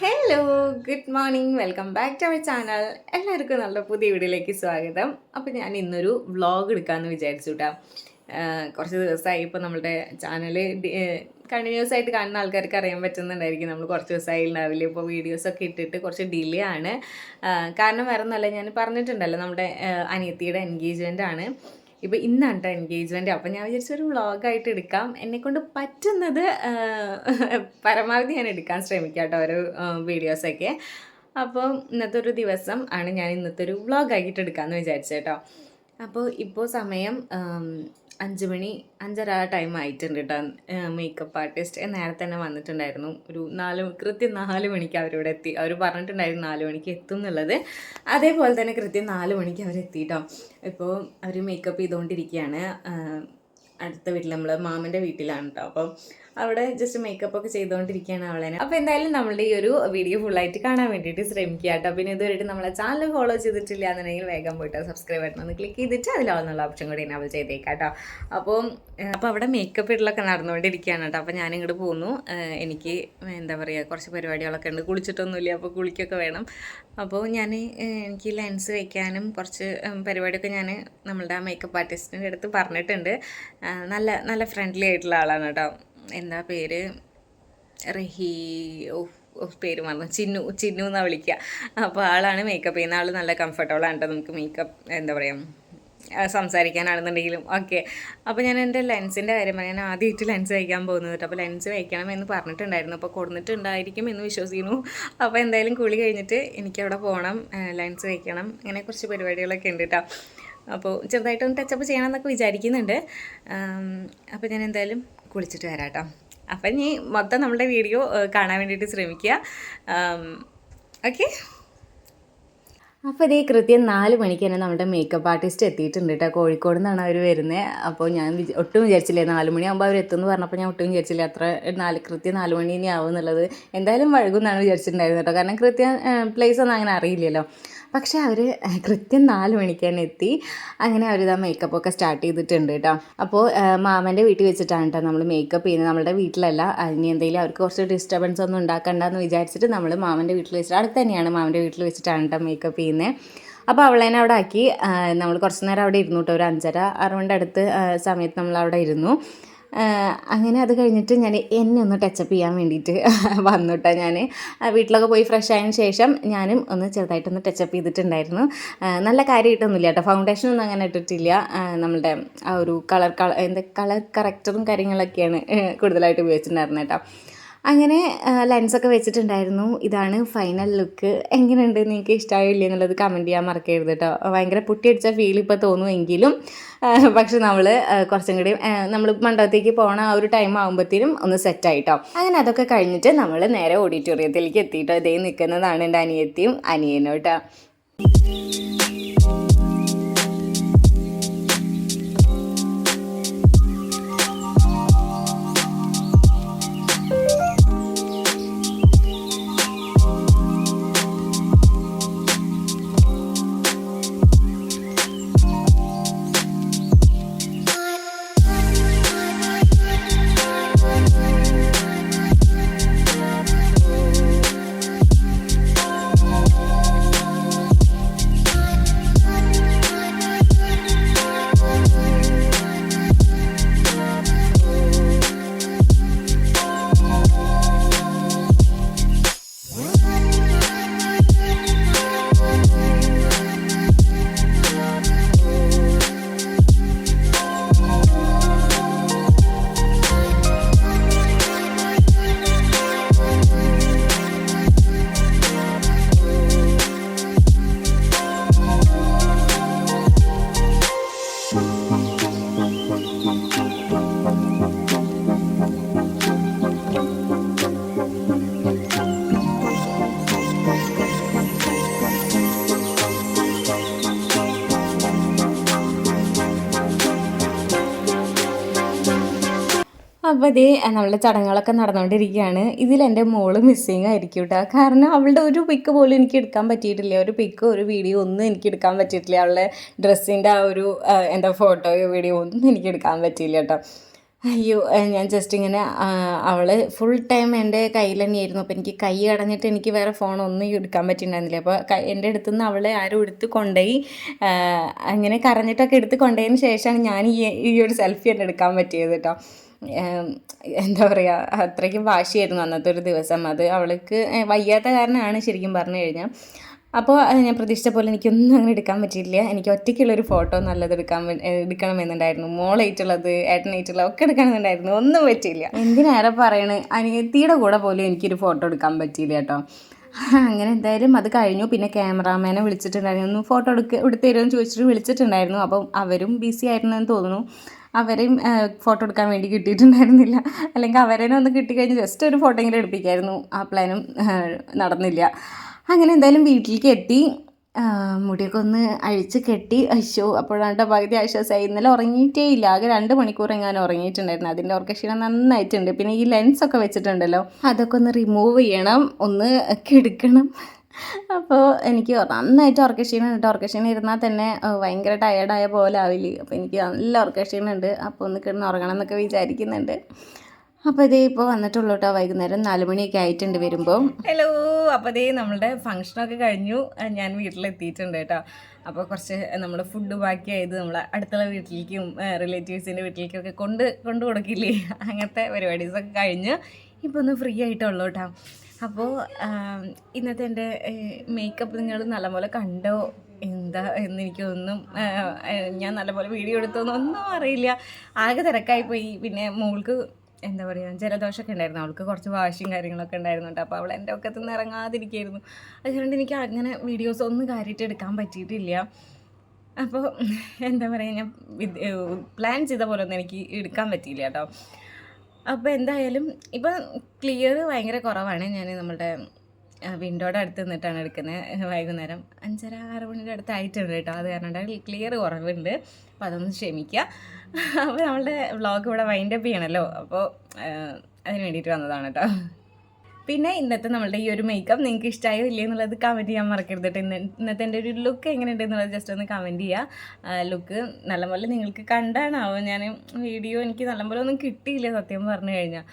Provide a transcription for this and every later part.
Hello good morning welcome back to our channel എല്ലാവർക്കും നല്ല പുതിയ വീഡിയോയിലേക്ക് സ്വാഗതം. അപ്പോൾ ഞാൻ ഇന്നൊരു വ്ളോഗ് എടുക്കാമെന്ന് വിചാരിച്ചു കേട്ടോ കുറച്ച് ദിവസമായി ഇപ്പോൾ നമ്മുടെ ചാനൽ കണ്ടിന്യൂസ് ആയിട്ട് കാണുന്ന ആൾക്കാർക്ക് അറിയാൻ പറ്റുന്നുണ്ടായിരിക്കും. നമ്മൾ കുറച്ച് ദിവസമായി ഉണ്ടാവില്ല? ഇപ്പോൾ വീഡിയോസൊക്കെ ഇട്ടിട്ട് കുറച്ച് ഡിലേ ആണ്. കാരണം വേറെ ഒന്നല്ല ഞാൻ പറഞ്ഞിട്ടുണ്ടല്ലോ നമ്മുടെ അനിയത്തിയുടെ എൻഗേജ്മെന്റ് ആണ്. ഇപ്പോൾ ഇന്നാണ് കേട്ടോ എൻഗേജ്മെന്റ് അപ്പം ഞാൻ വിചാരിച്ച ഒരു വ്ളോഗായിട്ട് എടുക്കാം. എന്നെക്കൊണ്ട് പറ്റുന്നത് പരമാവധി ഞാൻ എടുക്കാൻ ശ്രമിക്കാം കേട്ടോ ഓരോ വീഡിയോസൊക്കെ അപ്പോൾ ഇന്നത്തെ ഒരു ദിവസം ആണ് ഞാൻ ഇന്നത്തെ ഒരു വ്ളോഗാക്കിയിട്ട് എടുക്കാമെന്ന് വിചാരിച്ചേട്ടോ അപ്പോൾ ഇപ്പോൾ സമയം അഞ്ച് മണി അഞ്ചര ടൈം ആയിട്ടുണ്ട് കേട്ടോ മേക്കപ്പ് ആർട്ടിസ്റ്റ് നേരത്തെ തന്നെ വന്നിട്ടുണ്ടായിരുന്നു. ഒരു നാല് കൃത്യം നാല് മണിക്ക് അവരിവിടെ എത്തി. അവർ പറഞ്ഞിട്ടുണ്ടായിരുന്നു നാല് മണിക്ക് എത്തും എന്നുള്ളത്. അതേപോലെ തന്നെ കൃത്യം നാല് മണിക്ക് അവരെത്തി കേട്ടോ ഇപ്പോൾ അവർ മേക്കപ്പ് ചെയ്തുകൊണ്ടിരിക്കുകയാണ് അടുത്ത വീട്ടിൽ നമ്മൾ മാമന്റെ വീട്ടിലാണ് കേട്ടോ അപ്പം അവിടെ ജസ്റ്റ് മേക്കപ്പ് ഒക്കെ ചെയ്തുകൊണ്ടിരിക്കുകയാണ് അവളെ അപ്പോൾ എന്തായാലും നമ്മുടെ ഈ ഒരു വീഡിയോ ഫുള്ളായിട്ട് കാണാൻ വേണ്ടിയിട്ട് ശ്രമിക്കുക കേട്ടോ. പിന്നെ ഇതുവരെയായിട്ട് നമ്മളെ ചാനൽ ഫോളോ ചെയ്തിട്ടില്ല എന്നുണ്ടെങ്കിൽ വേഗം പോയിട്ട് സബ്സ്ക്രൈബ് ബട്ടൺ ഒന്ന് ക്ലിക്ക് ചെയ്തിട്ട് അതിലാവുന്നുള്ള ഓപ്ഷൻ കൂടി എനേബിൾ ചെയ്തേക്കാം കേട്ടോ. അപ്പോൾ അപ്പോൾ അവിടെ മേക്കപ്പ് ഇടലൊക്കെ നടന്നുകൊണ്ടിരിക്കുകയാണ് കേട്ടോ. അപ്പോൾ ഞാനിങ്ങോട്ട് പോന്നു. എനിക്ക് എന്താ പറയുക കുറച്ച് പരിപാടികളൊക്കെ ഉണ്ട്. കുളിച്ചിട്ടൊന്നുമില്ല. അപ്പോൾ കുളിക്കൊക്കെ വേണം. അപ്പോൾ ഞാൻ എനിക്ക് ലെൻസ് വയ്ക്കാനും കുറച്ച് പരിപാടിയൊക്കെ ഞാൻ നമ്മളുടെ ആ മേക്കപ്പ് ആർട്ടിസ്റ്റിന്റെ അടുത്ത് പറഞ്ഞിട്ടുണ്ട്. നല്ല നല്ല ഫ്രണ്ട്ലി ആയിട്ടുള്ള ആളാണ് കേട്ടോ. എന്താ പേര്? റഹി ഓ പേര് മറന്നു. ചിന്നു ചിന്നു എന്നാണ് വിളിക്കുക അപ്പോൾ ആളാണ് മേക്കപ്പ് ചെയ്യുന്ന. ആൾ നല്ല കംഫർട്ടബിൾ ആണ് കേട്ടോ നമുക്ക് മേക്കപ്പ് എന്താ പറയുക സംസാരിക്കാനാണെന്നുണ്ടെങ്കിലും ഓക്കെ അപ്പോൾ ഞാൻ എന്റെ ലെൻസിന്റെ കാര്യം ഞാൻ ആദ്യമായിട്ട് ലെൻസ് വയ്ക്കാൻ പോകുന്നത്. അപ്പോൾ ലെൻസ് വയ്ക്കണം എന്ന് പറഞ്ഞിട്ടുണ്ടായിരുന്നു. അപ്പോൾ കൊടുത്തിട്ടുണ്ടായിരിക്കും എന്ന് വിശ്വസിക്കുന്നു. അപ്പോൾ എന്തായാലും കുളി കഴിഞ്ഞിട്ട് എനിക്കവിടെ പോകണം ലെൻസ് വയ്ക്കണം അങ്ങനെ കുറച്ച് പരിപാടികളൊക്കെ ഉണ്ട് കേട്ടോ അപ്പോൾ ചെറുതായിട്ടൊന്ന് ടച്ചപ്പ് ചെയ്യണം എന്നൊക്കെ വിചാരിക്കുന്നുണ്ട്. അപ്പോൾ ഞാൻ എന്തായാലും കുളിച്ചിട്ട് വരാം കേട്ടോ അപ്പം ഇനി മൊത്തം നമ്മുടെ വീഡിയോ കാണാൻ വേണ്ടിയിട്ട് ശ്രമിക്കുക. ഓക്കെ? അപ്പോൾ ഇതേ കൃത്യം നാല് മണിക്ക് തന്നെ നമ്മുടെ മേക്കപ്പ് ആർട്ടിസ്റ്റ് എത്തിയിട്ടുണ്ട് കേട്ടോ കോഴിക്കോട് നിന്നാണ് അവർ വരുന്നത് അപ്പോൾ ഞാൻ ഒട്ടും വിചാരിച്ചില്ലേ നാല് മണിയാകുമ്പോൾ അവർ എത്തുമെന്ന് പറഞ്ഞപ്പോൾ ഞാൻ ഒട്ടും വിചാരിച്ചില്ല. അത്ര നാല് കൃത്യം നാല് മണി ഇനി ആവും എന്നുള്ളത് എന്തായാലും വഴുകും എന്നാണ് വിചാരിച്ചിട്ടുണ്ടായിരുന്നത് കേട്ടോ കാരണം കൃത്യം പ്ലേസ് ഒന്നും അങ്ങനെ അറിയില്ലല്ലോ. പക്ഷേ അവർ കൃത്യം നാല് മണിക്ക് തന്നെ എത്തി. അങ്ങനെ അവർ ഇതാ മേക്കപ്പ് ഒക്കെ സ്റ്റാർട്ട് ചെയ്തിട്ടുണ്ട് കേട്ടോ. അപ്പോൾ മാമന്റെ വീട്ടിൽ വെച്ചിട്ടാണ് കേട്ടോ നമ്മൾ മേക്കപ്പ് ചെയ്യുന്നത്. നമ്മുടെ വീട്ടിലല്ല. ഇനി എന്തെങ്കിലും അവർക്ക് കുറച്ച് ഡിസ്റ്റർബൻസ് ഒന്നും ഉണ്ടാക്കണ്ടെന്ന് വിചാരിച്ചിട്ട് നമ്മൾ മാമന്റെ വീട്ടിൽ വെച്ചിട്ട് അടുത്ത് തന്നെയാണ് മാമന്റെ വീട്ടിൽ വെച്ചിട്ടാണ് കേട്ടോ മേക്കപ്പ് ചെയ്യുന്നത് അപ്പോൾ അവളേനെ അവിടെ ആക്കി. നമ്മൾ കുറച്ച് നേരം അവിടെ ഇരുന്നു കേട്ടോ. ഒരു അഞ്ചര മണിയുടെ അടുത്ത് സമയത്ത് നമ്മൾ അവിടെ ഇരുന്നു. അങ്ങനെ അത് കഴിഞ്ഞിട്ട് ഞാൻ എന്നെ ഒന്ന് ടച്ചപ്പ് ചെയ്യാൻ വേണ്ടിയിട്ട് വന്നുട്ടാ ഞാൻ വീട്ടിലൊക്കെ പോയി ഫ്രഷ് ആയതിനു ശേഷം ഞാനും ഒന്ന് ചെറുതായിട്ടൊന്ന് ടച്ചപ്പ് ചെയ്തിട്ടുണ്ടായിരുന്നു. നല്ല കാര്യമായിട്ടൊന്നുമില്ല കേട്ടോ. ഫൗണ്ടേഷൻ ഒന്നും അങ്ങനെ ഇട്ടിട്ടില്ല. നമ്മുടെ ആ ഒരു കളർ കളർ എന്താ കളർ കറക്റ്ററും കാര്യങ്ങളൊക്കെയാണ് കൂടുതലായിട്ട് ഉപയോഗിച്ചിട്ടുണ്ടായിരുന്നത് കേട്ടോ. അങ്ങനെ ലെൻസൊക്കെ വെച്ചിട്ടുണ്ടായിരുന്നു. ഇതാണ് ഫൈനൽ ലുക്ക് എങ്ങനെയുണ്ട്? നിങ്ങൾക്ക് ഇഷ്ടമായില്ലേ എന്നുള്ളത് കമന്റ് ചെയ്യാൻ മറക്കരുത് കേട്ടോ. ഭയങ്കര പൊട്ടിയടിച്ച ഫീൽ ഇപ്പോൾ തോന്നുമെങ്കിലും പക്ഷെ നമ്മൾ കുറച്ചും കൂടി നമ്മൾ മണ്ഡപത്തേക്ക് പോകണ ആ ഒരു ടൈം ആകുമ്പോഴത്തേനും ഒന്ന് സെറ്റായിട്ടോ അങ്ങനെ അതൊക്കെ കഴിഞ്ഞിട്ട് നമ്മൾ നേരെ ഓഡിറ്റോറിയത്തിലേക്ക് എത്തിയിട്ടോ ഇതേ നിൽക്കുന്നതാണ് എന്റെ അനിയത്തിയും അനിയനും കേട്ടോ. അപ്പോൾ ഇതേ നമ്മളുടെ ചടങ്ങുകളൊക്കെ നടന്നുകൊണ്ടിരിക്കുകയാണ്. ഇതിൽ എന്റെ മോൾ മിസ്സിങ് ആയിരിക്കും കേട്ടോ കാരണം അവളുടെ ഒരു പിക്ക് പോലും എനിക്ക് എടുക്കാൻ പറ്റിയിട്ടില്ല. ഒരു പിക്ക് ഒരു വീഡിയോ ഒന്നും എനിക്ക് എടുക്കാൻ പറ്റിയിട്ടില്ല. അവളുടെ ഡ്രസ്സിന്റെ ആ ഒരു എന്താ ഫോട്ടോയോ വീഡിയോ ഒന്നും എനിക്ക് എടുക്കാൻ പറ്റിയില്ല കേട്ടോ അയ്യോ ഞാൻ ജസ്റ്റ് ഇങ്ങനെ അവൾ ഫുൾ ടൈം എന്റെ കയ്യിൽ തന്നെയായിരുന്നു. അപ്പോൾ എനിക്ക് കൈ അടഞ്ഞിട്ട് എനിക്ക് വേറെ ഫോണൊന്നും എടുക്കാൻ പറ്റിയിട്ടുണ്ടായിരുന്നില്ല. അപ്പോൾ എന്റെ അടുത്ത് നിന്ന് അവളെ ആരും എടുത്ത് കൊണ്ടുപോയി. അങ്ങനെ കരഞ്ഞിട്ടൊക്കെ എടുത്ത് കൊണ്ടുപോയതിന് ശേഷമാണ് ഞാൻ ഈ ഈ ഒരു സെൽഫി തന്നെ എടുക്കാൻ പറ്റിയത് കേട്ടോ എന്താ പറയുക അത്രയ്ക്കും വാശിയായിരുന്നു അന്നത്തെ ഒരു ദിവസം. അത് അവൾക്ക് വയ്യാത്ത കാരണമാണ് ശരിക്കും പറഞ്ഞു കഴിഞ്ഞാൽ അപ്പോൾ ഞാൻ പ്രതീക്ഷിച്ച പോലെ എനിക്കൊന്നും അങ്ങനെ എടുക്കാൻ പറ്റിയില്ല. എനിക്ക് ഒറ്റയ്ക്കുള്ളൊരു ഫോട്ടോ നല്ലത് എടുക്കാൻ എടുക്കണമെന്നുണ്ടായിരുന്നു. മോളായിട്ടുള്ളത് ഏട്ടനായിട്ടുള്ളത് ഒക്കെ എടുക്കണമെന്നുണ്ടായിരുന്നു. ഒന്നും പറ്റിയില്ല. എന്തിനേറെ പറയണേ? അനിയത്തിയുടെ കൂടെ പോലും എനിക്കൊരു ഫോട്ടോ എടുക്കാൻ പറ്റിയില്ല കേട്ടോ. അങ്ങനെ എന്തായാലും അത് കഴിഞ്ഞു. പിന്നെ ക്യാമറാമാനെ വിളിച്ചിട്ടുണ്ടായിരുന്നു. ഫോട്ടോ എടുക്ക എടുത്തു തരുമെന്ന് ചോദിച്ചിട്ട് വിളിച്ചിട്ടുണ്ടായിരുന്നു. അപ്പം അവരും ബിസി ആയിരുന്നെന്ന് തോന്നുന്നു. അവരെയും ഫോട്ടോ എടുക്കാൻ വേണ്ടി കിട്ടിയിട്ടുണ്ടായിരുന്നില്ല. അല്ലെങ്കിൽ അവരേനെ ഒന്ന് കിട്ടിക്കഴിഞ്ഞ് ജസ്റ്റ് ഒരു ഫോട്ടോ എങ്കിലും എടുപ്പിക്കായിരുന്നു. ആ പ്ലാനും നടന്നില്ല. അങ്ങനെ എന്തായാലും വീട്ടിലേക്ക് എത്തി മുടിയൊക്കെ ഒന്ന് അഴിച്ച് കെട്ടി. അശോ അപ്പോഴാണ്ട് പകുതി ആശ്വാസമായി. ഇന്നലെ ഉറങ്ങിയിട്ടേ ഇല്ല. ആകെ രണ്ട് മണിക്കൂർ എങ്ങാനും ഉറങ്ങിയിട്ടുണ്ടായിരുന്നു. അതിന്റെ ഓർക്കക്ഷീണം നന്നായിട്ടുണ്ട്. പിന്നെ ഈ ലെൻസ് ഒക്കെ വെച്ചിട്ടുണ്ടല്ലോ. അതൊക്കെ ഒന്ന് റിമൂവ് ചെയ്യണം. ഒന്ന് കെടുക്കണം. അപ്പോൾ എനിക്ക് നന്നായിട്ട് ഉറക്കക്ഷീണം ഉണ്ട്. ഉറക്കക്ഷീണം ഇരുന്നാൽ തന്നെ ഭയങ്കര ടയേർഡായ പോലെ ആവില്ല? അപ്പോൾ എനിക്ക് നല്ല ഉറക്കക്ഷീണം ഉണ്ട്. അപ്പോൾ ഒന്ന് കിടന്ന് ഉറങ്ങണം എന്നൊക്കെ വിചാരിക്കുന്നുണ്ട്. അപ്പോൾ ഇതേ ഇപ്പോൾ വന്നിട്ടുള്ളൂ കേട്ടോ വൈകുന്നേരം നാല് മണിയൊക്കെ ആയിട്ടുണ്ട് വരുമ്പോൾ ഹലോ അപ്പോൾ ഇതേ നമ്മളുടെ ഫംഗ്ഷനൊക്കെ കഴിഞ്ഞു. ഞാൻ വീട്ടിലെത്തിയിട്ടുണ്ട് കേട്ടോ അപ്പോൾ കുറച്ച് നമ്മൾ ഫുഡ് ബാക്കി ബാക്കിയായത് നമ്മൾ അടുത്തുള്ള വീട്ടിലേക്കും റിലേറ്റീവ്സിന്റെ വീട്ടിലേക്കൊക്കെ കൊണ്ട് കൊണ്ടു കൊടുക്കില്ലേ? അങ്ങനത്തെ പരിപാടീസൊക്കെ കഴിഞ്ഞ് ഇപ്പോൾ ഒന്ന് ഫ്രീ ആയിട്ടുള്ളൂ കേട്ടോ അപ്പോൾ ഇന്നത്തെ എന്റെ മേക്കപ്പ് നിങ്ങൾ നല്ലപോലെ കണ്ടോ? എന്താ എന്ന് എനിക്കൊന്നും ഞാൻ നല്ലപോലെ വീഡിയോ എടുത്തോന്നും ഒന്നും അറിയില്ല. ആകെ തിരക്കായിപ്പോയി. പിന്നെ മോൾക്ക് എന്താ പറയുക ജലദോഷമൊക്കെ ഉണ്ടായിരുന്നു. അവൾക്ക് കുറച്ച് വാശിയും കാര്യങ്ങളൊക്കെ ഉണ്ടായിരുന്നുണ്ട്. അപ്പോൾ അവൾ എന്റെ ഒക്കെ നിന്ന് ഇറങ്ങാതിരിക്കുകയായിരുന്നു അതുകൊണ്ട് എനിക്ക് അങ്ങനെ വീഡിയോസ് ഒന്നും കാര്യമായിട്ട് എടുക്കാൻ പറ്റിയിട്ടില്ല. അപ്പോൾ എന്താ പറയുക ഞാൻ പ്ലാൻ ചെയ്ത പോലെ ഒന്നും എനിക്ക് എടുക്കാൻ പറ്റിയില്ല കേട്ടോ. അപ്പോൾ എന്തായാലും ഇപ്പം ക്ലിയർ ഭയങ്കര കുറവാണ്. ഞാൻ നമ്മുടെ വിൻഡോയുടെ അടുത്ത് നിന്നിട്ടാണ് എടുക്കുന്നത് വൈകുന്നേരം. അഞ്ചര ആറ് മണിയുടെ അടുത്ത് ആയിട്ടുണ്ട് കേട്ടോ. അത് കാരണം ക്ലിയർ കുറവുണ്ട്. അപ്പോൾ അതൊന്ന് ക്ഷമിക്കുക അപ്പോൾ നമ്മളുടെ വ്ളോഗ് ഇവിടെ വൈൻഡപ്പ് ചെയ്യണമല്ലോ അപ്പോൾ അതിന് വേണ്ടിയിട്ട് വന്നതാണ് കേട്ടോ. പിന്നെ ഇന്നത്തെ നമ്മളുടെ ഈ ഒരു മേക്കപ്പ് നിങ്ങൾക്ക് ഇഷ്ടമായോ ഇല്ലേ എന്നുള്ളത് കമന്റ് ചെയ്യാൻ മറക്കരുത് ഇന്ന് ഇന്നത്തെ എന്റെ ഒരു ലുക്ക് എങ്ങനെയുണ്ട് എന്നുള്ളത് ജസ്റ്റ് ഒന്ന് കമന്റ് ചെയ്യുക ലുക്ക് നല്ലപോലെ നിങ്ങൾക്ക് കണ്ടാണാവോ ഞാൻ വീഡിയോ എനിക്ക് നല്ലപോലെ ഒന്നും കിട്ടിയില്ല സത്യം പറഞ്ഞു കഴിഞ്ഞാൽ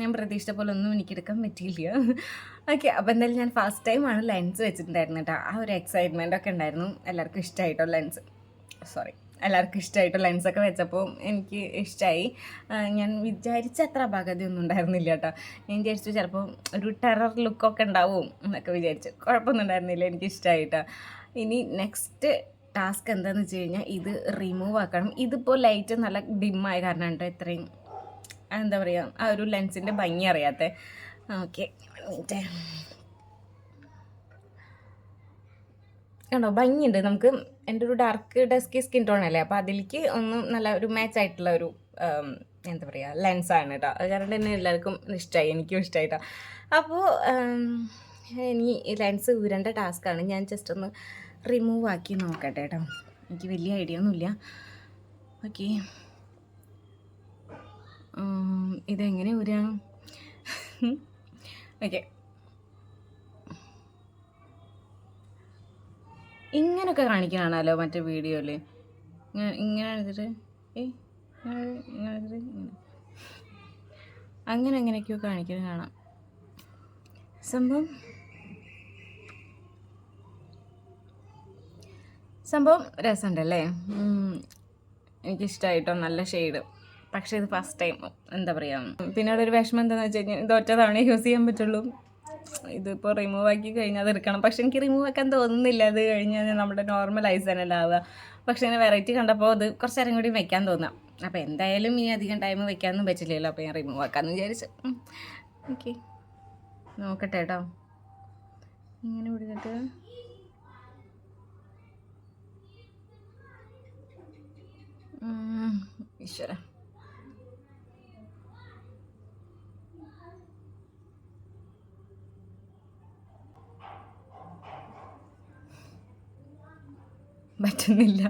ഞാൻ പ്രതീക്ഷിച്ച പോലെ ഒന്നും എനിക്ക് എടുക്കാൻ പറ്റിയില്ല. ഓക്കെ അപ്പോൾ എന്തായാലും ഞാൻ ഫസ്റ്റ് ടൈമാണ് ലെൻസ് വെച്ചിട്ടുണ്ടായിരുന്നു കേട്ടോ ആ ഒരു എക്സൈറ്റ്മെന്റ് ഒക്കെ ഉണ്ടായിരുന്നു. എല്ലാവർക്കും ഇഷ്ടമായിട്ടോ ലെൻസ് സോറി എല്ലാവർക്കും ഇഷ്ടമായിട്ട് ലെൻസൊക്കെ വെച്ചപ്പോൾ എനിക്ക് ഇഷ്ടമായി ഞാൻ വിചാരിച്ച അത്ര അപാകതയൊന്നും ഉണ്ടായിരുന്നില്ല കേട്ടോ. ഞാൻ വിചാരിച്ചു ചിലപ്പോൾ ഒരു ടെറർ ലുക്കൊക്കെ ഉണ്ടാവും എന്നൊക്കെ വിചാരിച്ചു. കുഴപ്പമൊന്നും ഉണ്ടായിരുന്നില്ല എനിക്ക് ഇഷ്ടമായിട്ടോ ഇനി നെക്സ്റ്റ് ടാസ്ക് എന്താണെന്ന് വെച്ച് കഴിഞ്ഞാൽ ഇത് റിമൂവ് ആക്കണം. ഇതിപ്പോൾ ലൈറ്റ് നല്ല ഡിമ്മായ കാരണം കേട്ടോ ഇത്രയും എന്താ പറയുക ആ ഒരു ലെൻസിന്റെ ഭംഗി അറിയാത്ത. ഓക്കെ കണ്ടോ? ഭംഗിയുണ്ട്. നമുക്ക് എന്റെ ഒരു ഡാർക്ക് ഡസ്കി സ്കിൻ ടോൺ അല്ലേ? അപ്പോൾ അതിലേക്ക് ഒന്ന് നല്ല ഒരു മാച്ച് ആയിട്ടുള്ള ഒരു എന്താ പറയുക ലെൻസാണ് കേട്ടോ കാരണം തന്നെ എല്ലാവർക്കും ഇഷ്ടമായി എനിക്കും ഇഷ്ടമായിട്ടോ അപ്പോൾ ഇനി ലെൻസ് ഊരേണ്ട ടാസ്ക്കാണ് ഞാൻ ജസ്റ്റ് ഒന്ന് റിമൂവ് ആക്കി നോക്കട്ടെ കേട്ടോ എനിക്ക് വലിയ ഐഡിയ ഒന്നുമില്ല ഓക്കെ ഇതെങ്ങനെ ഊരാം? ഓക്കെ ഇങ്ങനൊക്കെ കാണിക്കണാണല്ലോ മറ്റേ വീഡിയോയിൽ ഇങ്ങനെ ഇങ്ങനെ അങ്ങനെ അങ്ങനെയൊക്കെയോ കാണിക്കുന്നത് കാണാം. സംഭവം സംഭവം രസമുണ്ടല്ലേ. എനിക്കിഷ്ടമായിട്ടോ നല്ല ഷെയ്ഡ്. പക്ഷേ ഇത് ഫസ്റ്റ് ടൈം. എന്താ പറയുക പിന്നീട് ഒരു വിഷമം എന്താണെന്ന് വെച്ച് കഴിഞ്ഞാൽ ഇത് ഒറ്റ തവണ യൂസ് ചെയ്യാൻ പറ്റുള്ളൂ. ഇതിപ്പോൾ റിമൂവ് ആക്കി കഴിഞ്ഞാൽ അത് എടുക്കണം. പക്ഷെ എനിക്ക് റിമൂവ് ആക്കാൻ തോന്നുന്നില്ല. അത് കഴിഞ്ഞാൽ നമ്മുടെ നോർമൽ ഐസ് തന്നെയല്ല ആവുക. പക്ഷേ ഇങ്ങനെ വെറൈറ്റി കണ്ടപ്പോൾ അത് കുറച്ച് നേരം കൂടി വെക്കാൻ തോന്നാം. അപ്പോൾ എന്തായാലും ഇനി അധികം ടൈം വെക്കാനൊന്നും പറ്റില്ലല്ലോ. അപ്പോൾ ഞാൻ റിമൂവ് ആക്കാമെന്ന് വിചാരിച്ചു. ഓക്കെ നോക്കട്ടെ കേട്ടോ ഇങ്ങനെ വിടുന്നിട്ട്. ഈശ്വര. പറ്റുന്നില്ല.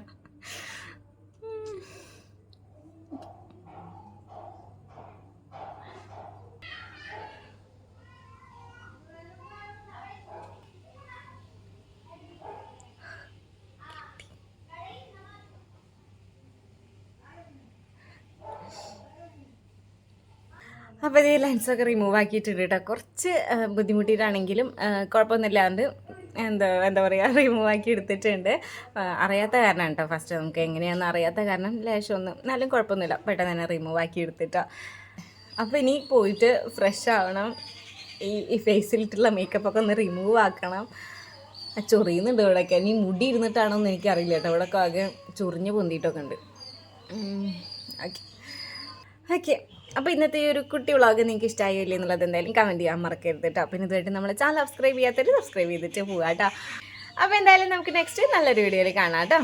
അപ്പോൾ ഈ ലെൻസൊക്കെ റിമൂവ് ആക്കിയിട്ടുണ്ട് കേട്ടോ കുറച്ച് ബുദ്ധിമുട്ടിയിട്ടാണെങ്കിലും കുഴപ്പമൊന്നുമില്ലാണ്ട് എന്താ എന്താ പറയുക റിമൂവ് ആക്കി എടുത്തിട്ടുണ്ട്. അറിയാത്ത കാരണം കേട്ടോ ഫസ്റ്റ് നമുക്ക് എങ്ങനെയാണെന്ന് അറിയാത്ത കാരണം ലേശം ഒന്നും എന്നാലും കുഴപ്പമൊന്നുമില്ല. പെട്ടെന്ന് തന്നെ റിമൂവ് ആക്കി എടുത്തിട്ടോ. അപ്പോൾ ഇനി പോയിട്ട് ഫ്രഷ് ആവണം. ഈ ഈ ഫേസിലിട്ടുള്ള മേക്കപ്പ് ഒക്കെ ഒന്ന് റിമൂവ് ആക്കണം. ചൊറിയുന്നുണ്ട് ഇവിടെയൊക്കെ ഇനി മുടി ഇരുന്നിട്ടാണോ എന്ന് എനിക്കറിയില്ല കേട്ടോ ഇവിടെയൊക്കെ ആകെ ചൊറിഞ്ഞ് പൊന്തിയിട്ടൊക്കെ ഉണ്ട്. ഓക്കെ ഓക്കെ അപ്പോൾ ഇന്നത്തെ ഈ ഒരു കുട്ടി വ്ളോഗ് നിങ്ങൾക്ക് ഇഷ്ടമായില്ലേ എന്നുള്ളത് എന്തായാലും കമന്റ് ചെയ്യാൻ മറക്കരുത് കേട്ടോ പിന്നെ ഇതുമായിട്ട് നമ്മൾ ചാനൽ സബ്സ്ക്രൈബ് ചെയ്യാത്തവർ സബ്സ്ക്രൈബ് ചെയ്തിട്ട് പോകാം കേട്ടോ അപ്പോൾ എന്തായാലും നമുക്ക് നെക്സ്റ്റ് നല്ലൊരു വീഡിയോയിൽ കാണാം കേട്ടോ